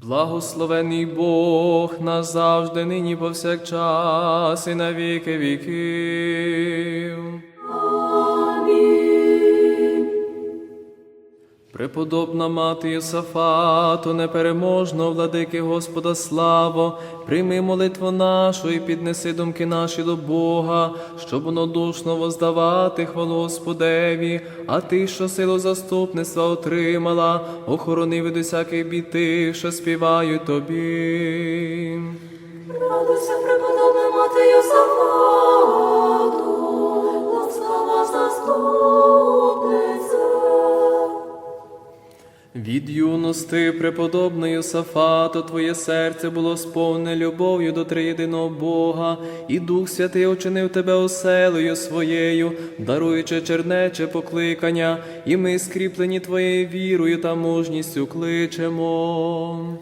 Благословений Бог назавжди, нині повсякчас і на віки віків. Преподобна мати Йосафату, непереможного владики Господа славо, прийми молитву нашу і піднеси думки наші до Бога, щоб однодушно воздавати хвалу Господеві, а ти, що силу заступництва отримала, охорони від усяких біти, що співають тобі. Радуйся, преподобна мати Йосафату, Від юності преподобної Сафато, твоє серце було сповнене любов'ю до триєдиного Бога, і Дух Святий очинив тебе оселею своєю, даруючи чернече покликання, і ми, скріплені твоєю вірою та мужністю, кличемо.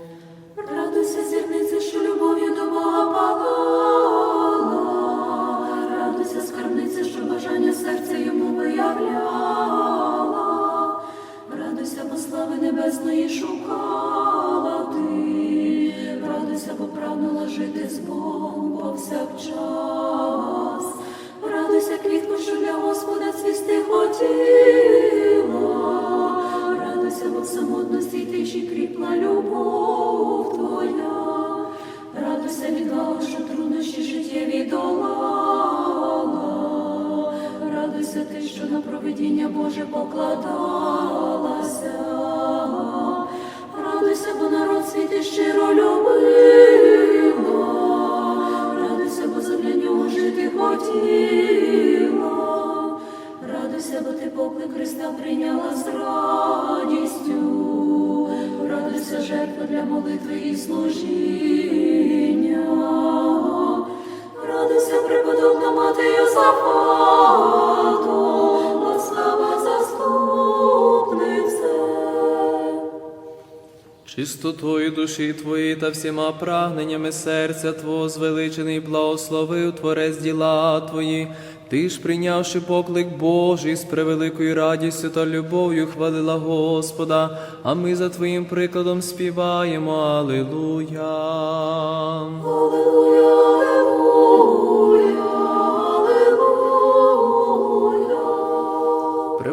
На провидіння Боже покладалася. Радуйся, бо народ світи щиро любила. Радуйся, бо задля нього жити хотіла. Радуйся, бо ти поклик Христа прийняла з радістю. Радуйся, жертва для молитви і служіння. Чистотою душі твої та всіма прагненнями серця Твого звеличений благословив Творець діла Твої. Ти ж, прийнявши поклик Божий, з превеликою радістю та любов'ю хвалила Господа, а ми за Твоїм прикладом співаємо Алилуя. Аллилуйя, аллилуйя,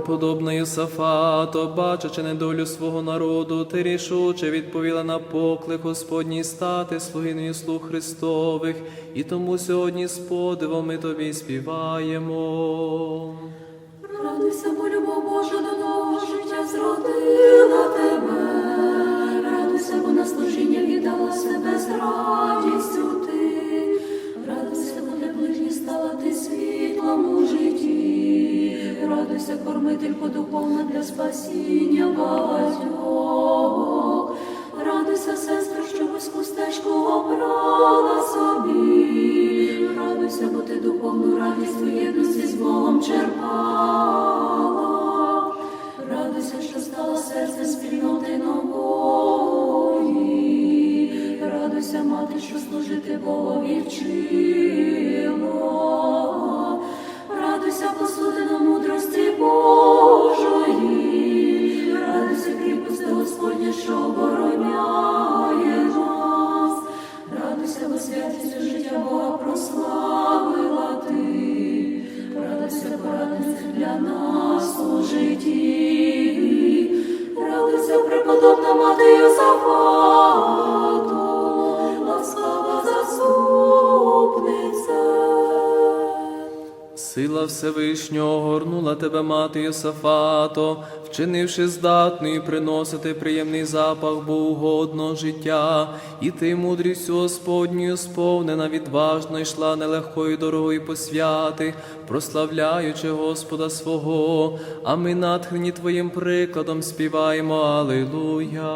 Преподобна Йосафато, бачачи недолю свого народу, ти рішуче відповіла на поклик Господній стати слугиною слуг Христових, і тому сьогодні з подивом ми тобі співаємо. Радуйся, бо любов Божа до нового життя зродила тебе. Радуйся, бо на служіння віддала себе з радістю ти. Радуйся, бо для ближніх стала ти світлом у житті. Радуйся, кормителько духовна для спасіння багатьох. Радуйся, сестра, що вузьку стежку обрала собі. Радуйся, бо ти духовну радість у єдності з Богом черпала. Всевишнього горнула тебе, мати Йосафато, вчинивши здатною приносити приємний запах богоугодного життя, і ти, мудрістю Господньою, сповнена відважно йшла нелегкою дорогою посвяти, прославляючи Господа свого, а ми, натхнені Твоїм прикладом, співаємо. Алилуя.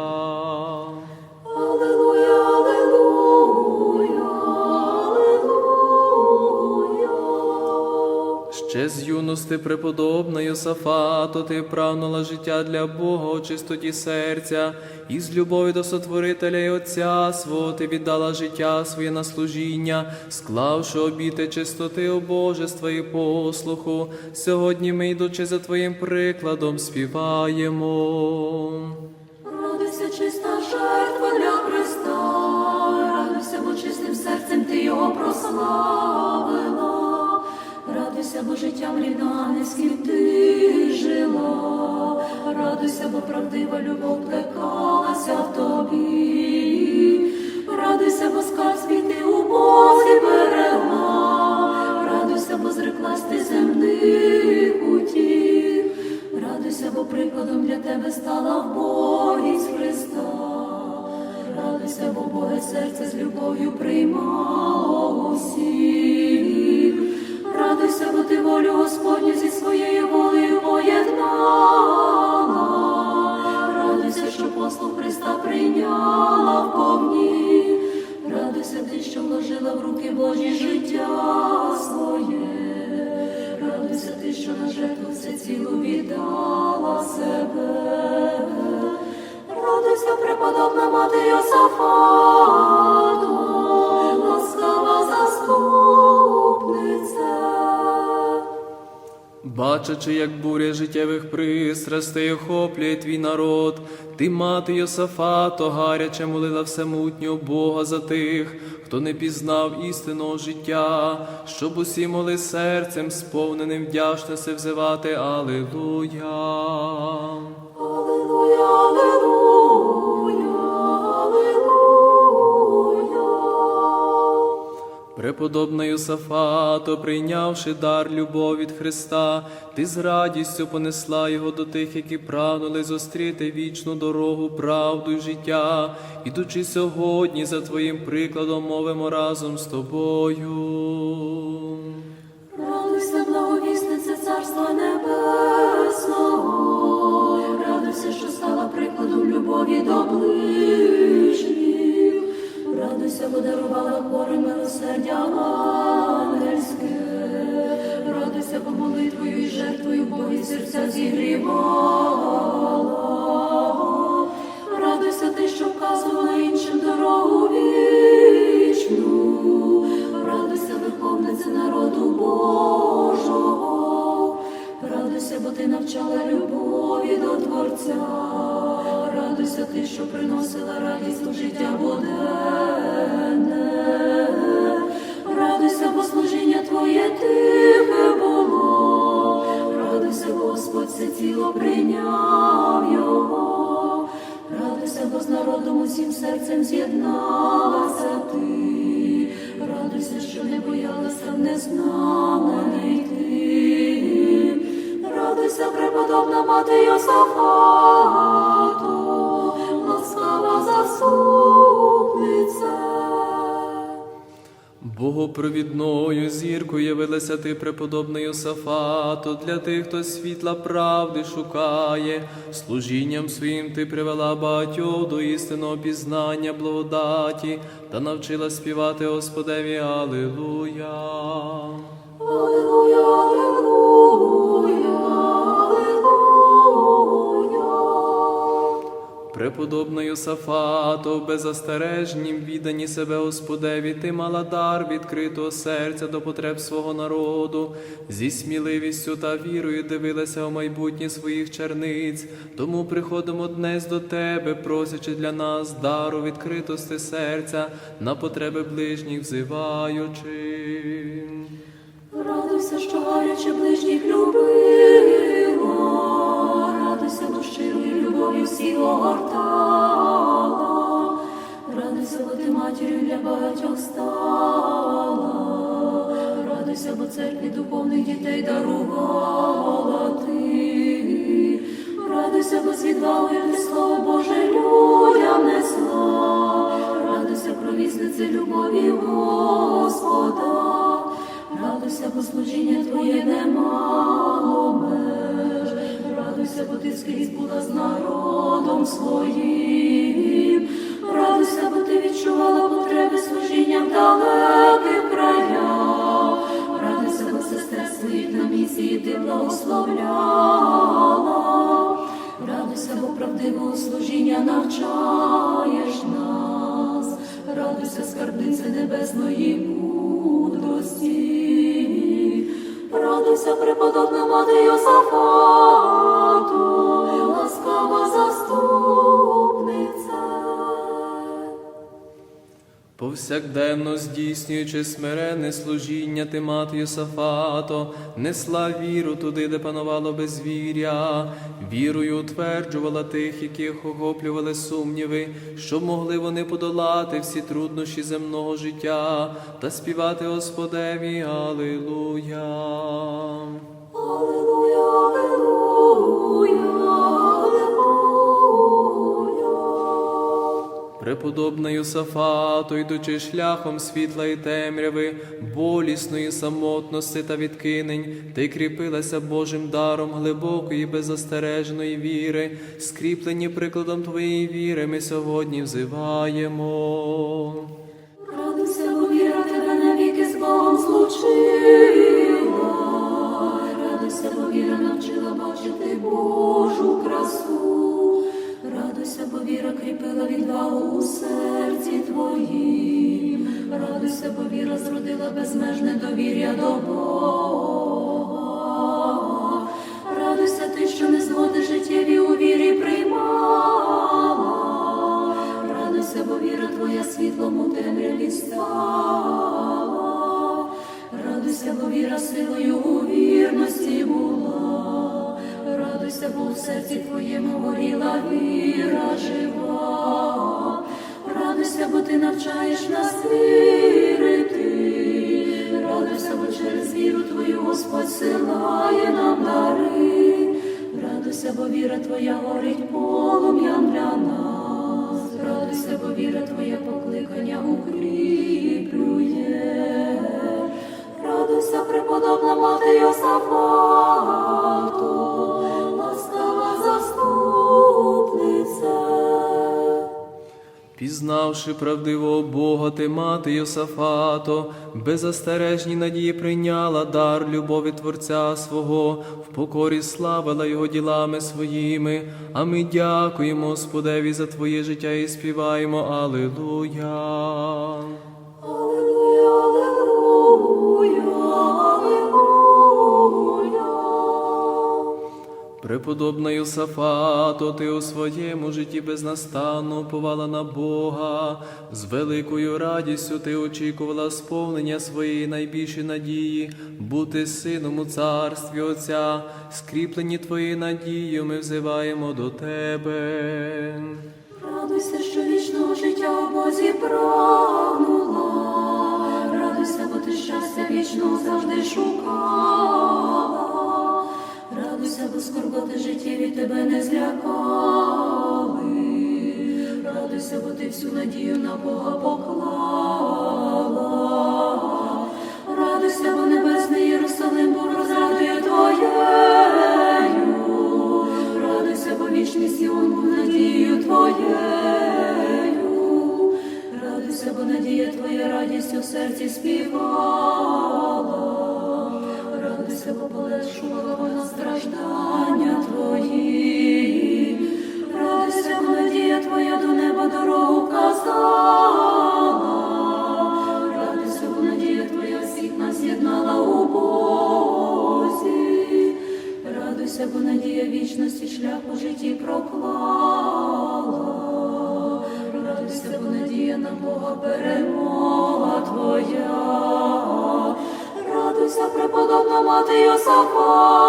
Ще з юності преподобна Йосафато, ти прагнула життя для Бога у чистоті серця, і з любові до Сотворителя і Отця свого ти віддала життя своє на служіння, склавши обіти чистоти обожества і послуху. Сьогодні ми, йдучи за Твоїм прикладом, співаємо. Родиться чиста жертва життям рівнанським ти жила. Радуйся, бо правдива любов плекалася в тобі. Радуйся, бо скарб свій ти у Бозі берегла. Радуйся, бо зреклась ти земних утіх. Радуйся, бо прикладом для тебе стала вбогість Христа. Радуйся, бо Боге серце з любов'ю приймало усіх. Радуйся, бо ти волю Господню зі своєю волею поєднала. Радуйся, що послуг Христа прийняла в повні. Радуйся ти, що вложила в руки Божі життя своє. Радуйся ти, що на жертву все цілу віддала себе. Радуйся, преподобна мати Йосафату, Бачачи, як буря життєвих пристрастей охоплює твій народ, ти, мати Йосафато, гаряче молила всемутнього Бога за тих, хто не пізнав істинного життя, щоб усі моли серцем сповненим вдячності взивати. Алилуя. Аллилуйя, аллилуйя, Преподобна Йосафато, прийнявши дар любов від Христа, ти з радістю понесла його до тих, які прагнули зустріти вічну дорогу, правду й життя, ідучи сьогодні за твоїм прикладом, мовимо разом з тобою. Радуйся, благовісниця Царства Небесного, радуйся, що стала прикладом любові до ближніх. Радуйся, бо дарувала хворим милосердя ангельське. Радуйся, бо молитвою і жертвою Бої серця зігрівала. Радуйся ти, що вказувала іншим дорогу вічну. Радуйся, виховниця народу Божого. Радуйся, бо ти навчала любові до Творця. Радуйся ти, що приносила радість у життя буденне. Йосафату, ласкава заступниця. Богопровідною зіркою явилася ти, преподобна Йосафато, для тих, хто світла правди шукає. Служінням своїм ти привела багатьох до істинного пізнання благодаті та навчила співати Господеві. Аллилуйя, Преподобна Йосафато, в беззастережнім віддані себе Господеві, ти мала дар відкритого серця до потреб свого народу, зі сміливістю та вірою дивилася у майбутнє своїх черниць. Тому приходимо днес до тебе, просячи для нас дару відкритості серця на потреби ближніх взиваючи. Радуйся, що гаряче ближніх любила, любов'ю всіх огортала, радуйся, бо ти матір'ю для багатьох стала, радуйся, бо церкві духовних дітей дарувала ти, радуйся, бо відвагою ти слово Боже людям несла, радуйся, провіснице любові Господа. Радуйся, бо служіння Твоє немало. Радуйся, бо ти скрізь була з народом своїм. Радуйся, бо ти відчувала потреби служіння в далеких краях. Радуйся, бо сестер своїх на місії ти благословляла. Радуйся, бо правдивого служіння навчаєш нас. Радуйся, скарбниця небесної мудрості. Радуйся, преподобна мати Йосафату, Повсякденно здійснюючи смирене служіння ти мати Йосафато, несла віру туди, де панувало безвір'я, вірою утверджувала тих, яких охоплювали сумніви, щоб могли вони подолати всі труднощі земного життя та співати Господеві. Аллилуйя, Аллилуйя, Преподобна Юсафато, йдучи шляхом світла і темряви, болісної самотності та відкинень, ти кріпилася Божим даром глибокої, беззастереженої віри, скріплені прикладом твоєї віри, ми сьогодні взиваємо. Радуйся, бо віра тебе навіки з Богом злучила. Повіра зродила безмежне довір'я до Бога. Горить полум'ям для нас. Радуйся, бо віра твоя покликання укріплює. Радуйся, преподобна мати Йосафату, Пізнавши правдивого Бога, ти мати Йосафато, беззастережні надії прийняла дар любові Творця свого, в покорі славила Його ділами своїми, а ми дякуємо Господеві за Твоє життя і співаємо Алилуя. Преподобна Йосафато, ти у своєму житті безнастанно уповала на Бога, з великою радістю ти очікувала сповнення своєї найбільшої надії, бути сином у царстві Отця, скріплені твоєю надією, ми взиваємо до тебе. Радуйся, що вічного життя у Бозі прагнула. Радуйся, бо ти щастя вічного завжди шукала. Бо скорботи життєві тебе не злякали. Радуйся, бо ти всю надію на Бога поклала. Радуйся, бо небесний Єрусалим був розрадою твоєю. Радуйся, бо вічний Сіон був надією твоєю. Радуйся, бо надія твоя радість у серці співала. Радуйся, бо полегшувала страждання твої. Радуйся, бо надія твоя до неба дорогу казала. Радуйся, бо надія твоя всіх нас єднала у Бозі. Радуйся, бо вічності шлях житті проклала. Радуйся, бо на Бога перемога твоя. Радуйся, преподобна мати Йосафату,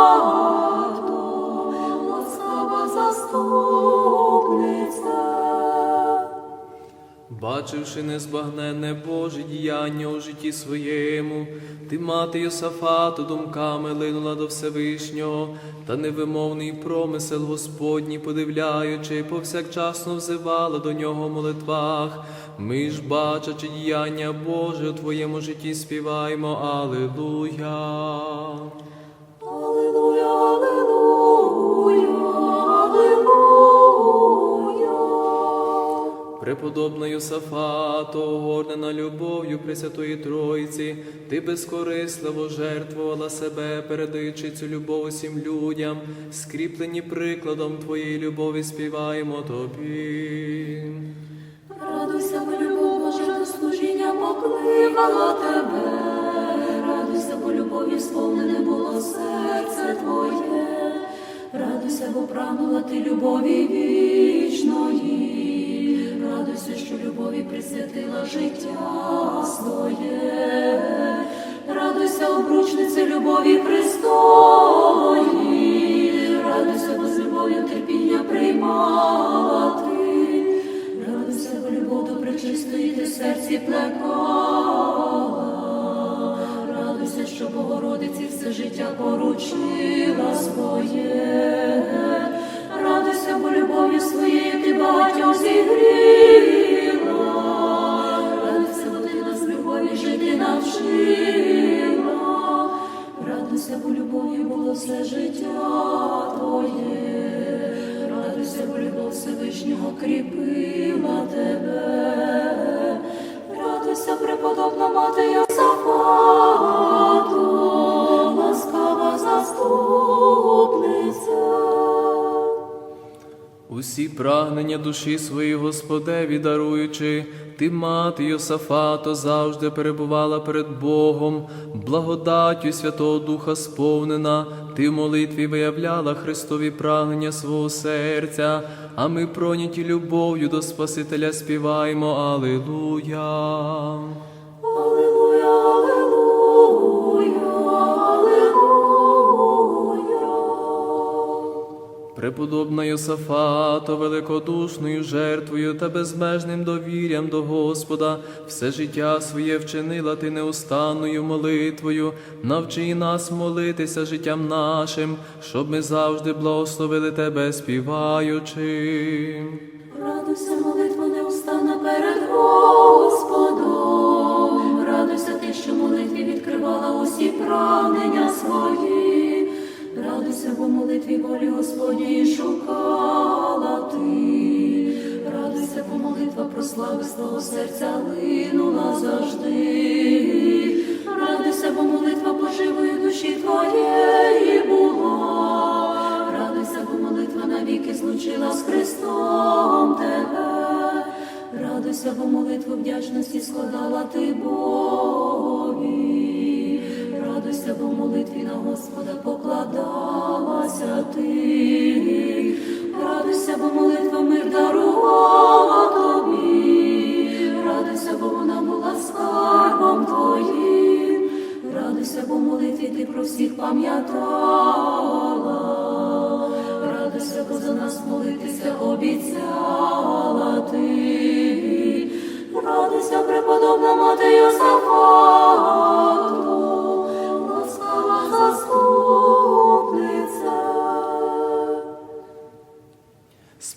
Бачивши незбагненне Боже діяння у житті своєму, ти, мати Йосафату, думками линула до Всевишнього, та невимовний промисел Господній, подивляючи, повсякчасно взивала до нього в молитвах. Ми ж, бачачи діяння Боже у твоєму житті, співаємо Алилуя. Преподобна Йосафато, огорнена любов'ю Пресвятої Троїці, ти безкорисливо жертвувала себе, передаючи цю любов усім людям, скріплені прикладом Твоєї любові, співаємо Тобі. Радуйся, бо любов Божа до служіння покликала тебе. Радуйся, бо любові сповнене було серце твоє. Радуйся, бо прагнула ти любові вічної. Радуйся, що любові присвятила життя своє. Радуйся, обручниця любові Христової, радуйся, бо з любов'ю терпіння приймала ти, радуйся, бо любов до пречистої ти серці плекала, радуйся, що Богородиці все життя поручила своє, Всевишнього кріпила тебе, радуйся, преподобна мати Йосафату, ласкава заступниця. Усі прагнення душі своїй Господеві даруючи, ти, мати Йосафато, завжди перебувала перед Богом, благодаттю Святого Духа сповнена, ти в молитві виявляла Христові прагнення свого серця, а ми проняті любов'ю до Спасителя співаємо Алилуя. Преподобна Йосафато, великодушною жертвою та безмежним довір'ям до Господа, все життя своє вчинила ти неустанною молитвою, навчи нас молитися життям нашим, щоб ми завжди благословили тебе, співаючи. Радуйся, молитва неустанна перед Господом. Радуйся ти, що молитві відкривала усі прагнення свої. В молитві волі Господньої шукала ти. Радуйся, бо молитва про слави з серця линула завжди. Радуйся, бо молитва поживою душі твоєї була. Радуйся, бо молитва навіки злучила з Христом тебе. Радуйся, бо молитву вдячності складала ти Богові. Радуйся, бо молитві на Господа покладалася ти. Радуйся, бо молитва мир дарувала тобі. Радуйся, бо вона була скарбом твоїм. Радуйся, бо молитві ти про всіх пам'ятала. Радуйся, бо за нас молитися обіцяла ти. Радуйся, преподобна мати Йосафату,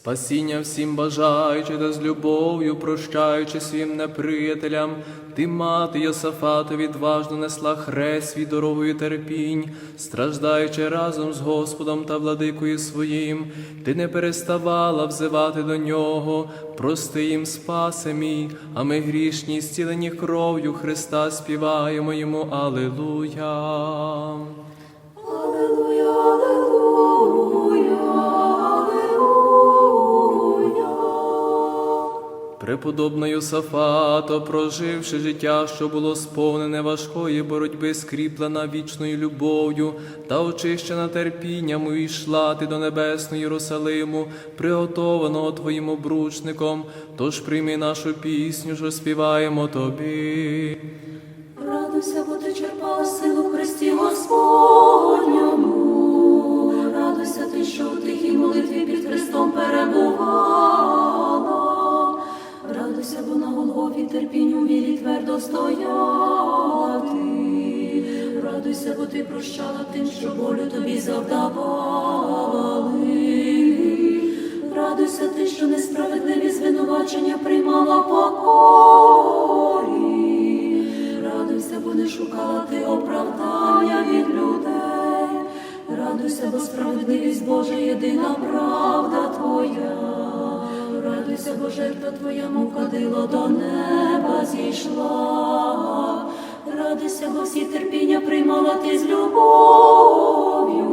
Спасіння всім бажаючи та з любов'ю прощаючи своїм неприятелям, ти, мати Йосафату, відважно несла хрест свій дорогою терпінь, страждаючи разом з Господом та владикою своїм, ти не переставала взивати до нього, прости їм спаси мій, а ми грішні, зцілені кров'ю Христа співаємо йому Алилуя. Преподобна Йосафато, проживши життя, що було сповнене важкої боротьби, скріплена вічною любов'ю та очищена терпінням, увійшла ти до небесної Єрусалиму, приготованого Твоїм обручником. Тож прийми нашу пісню, що співаємо тобі. Радуйся, бо ти черпала силу в Христі Господньому. Радуйся ти, що в тихій молитві під Христом перебувала. Терпінь у вірі твердо стояла ти. Радуйся, бо ти прощала тим, що болю тобі завдавали. Радуйся ти, що несправедливі звинувачення приймала покорі. Радуйся, бо не шукала ти оправдання від людей. Радуйся, бо справедливість Божа єдина правда бо жертва твоя, мов кадило до неба зійшла. Радуйся, бо всі терпіння приймала ти з любов'ю.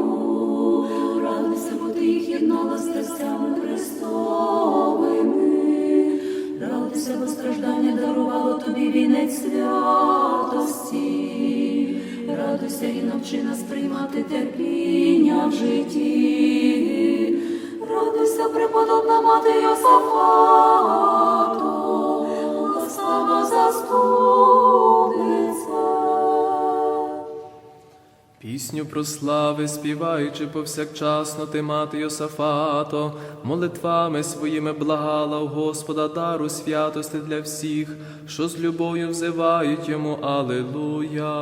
Радуйся, бо ти їх єднала з страстями Христовими. Радуйся, бо страждання дарувало тобі вінець святості. Радуйся і навчи нас приймати терпіння в житті. Мати Йосафату, заступниця. Пісню про слави співаючи повсякчасно ти мати Йосафато, молитвами своїми благала у Господа дару святости для всіх, що з любов'ю взивають йому Алилуя.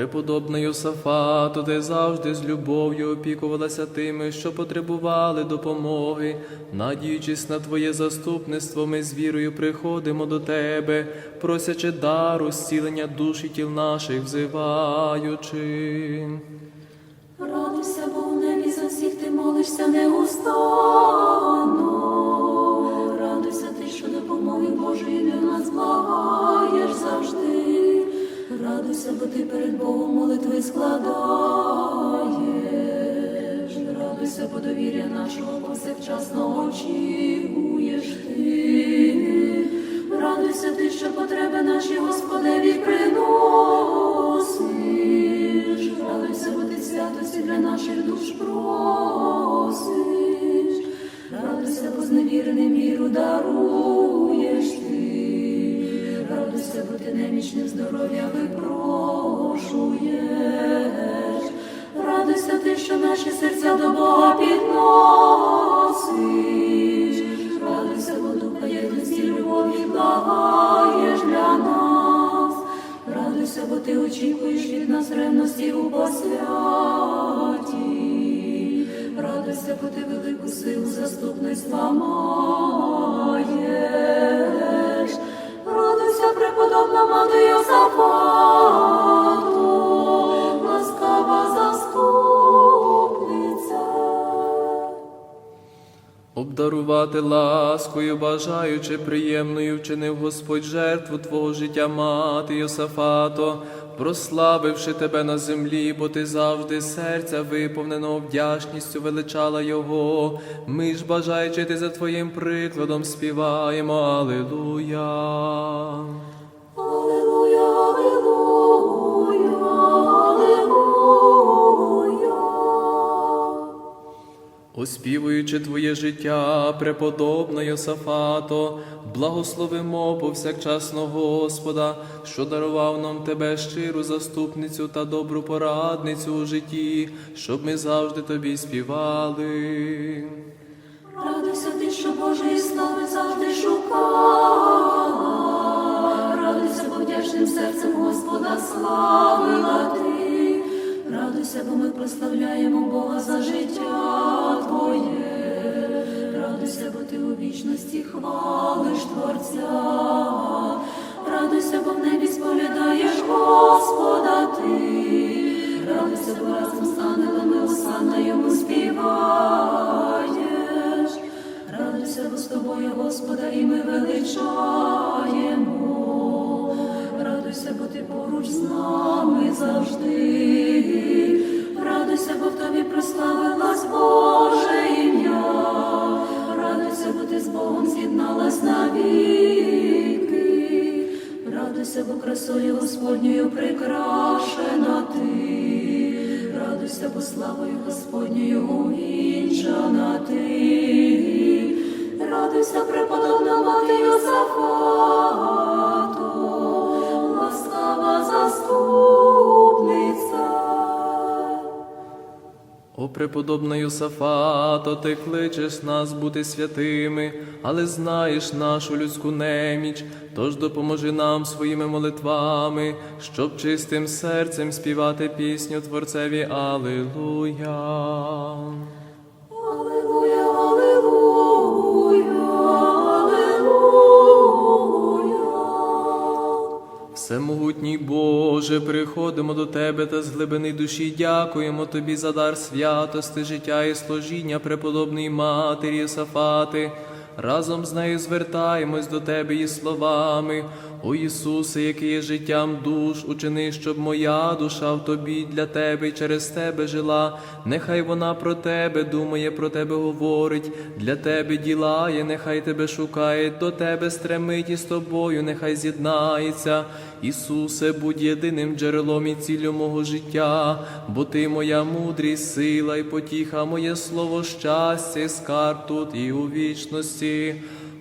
Преподобна Йосафато, ти завжди з любов'ю опікувалася тими, що потребували допомоги. Надіючись на Твоє заступництво, ми з вірою приходимо до Тебе, просячи дару зцілення душ і тіл наших, взиваючи. Радуйся, бо в небі за всіх ти молишся неустанно. Радуйся ти, що допомоги Божої для нас благаєш завжди. Радуйся, бо ти перед Богом молитви складаєш. Радуйся, бо довір'я нашого повсякчасно очікуєш ти. Радуйся ти, що потреби наші Господеві приносиш. Радуйся, бо ти святості для наших душ просиш. Радуйся, бо зневіреним віру даруєш немічним здоров'я випрошуєш. Радуйся ти, що наші серця до Бога підносиш. Радуйся, бо духа єдності любові благаєш для нас. Радуйся, бо ти очікуєш від нас ревності у посвяті. Радуйся, бо ти велику силу заступництва маєш. Преподобна мати Йосафату, ласкава заступниця. Обдарувати ласкою, бажаючи приємною, вчинив Господь жертву Твого життя, мати Йосафато, прославивши тебе на землі, бо ти завжди серця виповненого вдячністю величала Його. Ми ж, бажаючи ти за Твоїм прикладом, співаємо. Аллилуйя, Оспівуючи Твоє життя, преподобна Йосафато, благословимо повсякчасно Господа, що дарував нам Тебе щиру заступницю та добру порадницю у житті, щоб ми завжди Тобі співали. Радуйся ти, що Божої слави завжди шукала. Радуйся, бо вдячним серцем Господа славила ти. Радуйся, бо ми прославляємо Бога за життя Твоє. Радуйся, бо ти у вічності хвалиш Творця. Радуйся, бо в небі сповідаєш Господа ти. Радуйся, бо разом з ангелами осанна йому співаєш. Радуйся, бо з тобою, Господа, і ми величаємо. Преподобна Йосафато, ти кличеш нас бути святими, але знаєш нашу людську неміч, тож допоможи нам своїми молитвами, щоб чистим серцем співати пісню Творцеві Алилуя. Всемогутній Боже, приходимо до Тебе та з глибини душі дякуємо Тобі за дар святости, життя і служіння преподобної Матері Сафати. Разом з нею звертаємось до Тебе і словами. О Ісусе, який є життям душ, учини, щоб моя душа в тобі для тебе і через тебе жила. Нехай вона про тебе думає, про тебе говорить, для тебе ділає, нехай тебе шукає, до тебе стремить і з тобою, нехай з'єднається. Ісусе, будь єдиним джерелом і ціллю мого життя, бо ти моя мудрість, сила і потіха, моє слово щастя, і скарб тут і у вічності.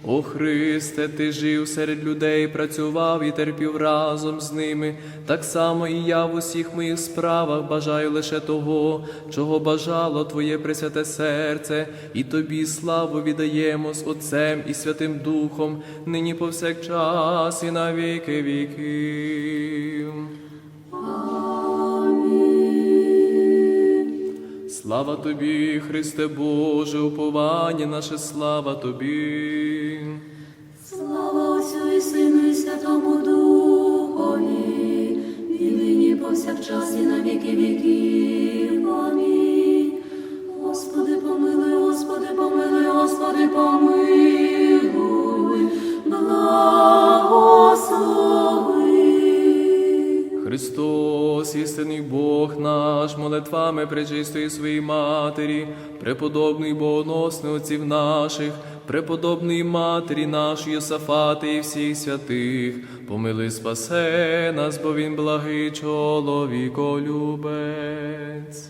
О Христе, ти жив серед людей, працював і терпів разом з ними. Так само і я в усіх моїх справах бажаю лише того, чого бажало Твоє пресвяте серце, і тобі славу віддаємо з Отцем і Святим Духом, нині повсякчас і на віки віків. Слава тобі, Христе Боже, уповання наше, слава тобі. Слава Отцю і Сину, і Святому Духові, і нині повсякчас і на віки віків. Амінь. Господи, помилуй, Господи, помилуй, Господи, помилуй, благослови. Христос, істинний Бог наш, молитвами пречистої своїй Матері, преподобний богоносний отців наших, преподобний Матері нашої Йосафати і всіх святих, помили спасе нас, бо він благий чоловіколюбець.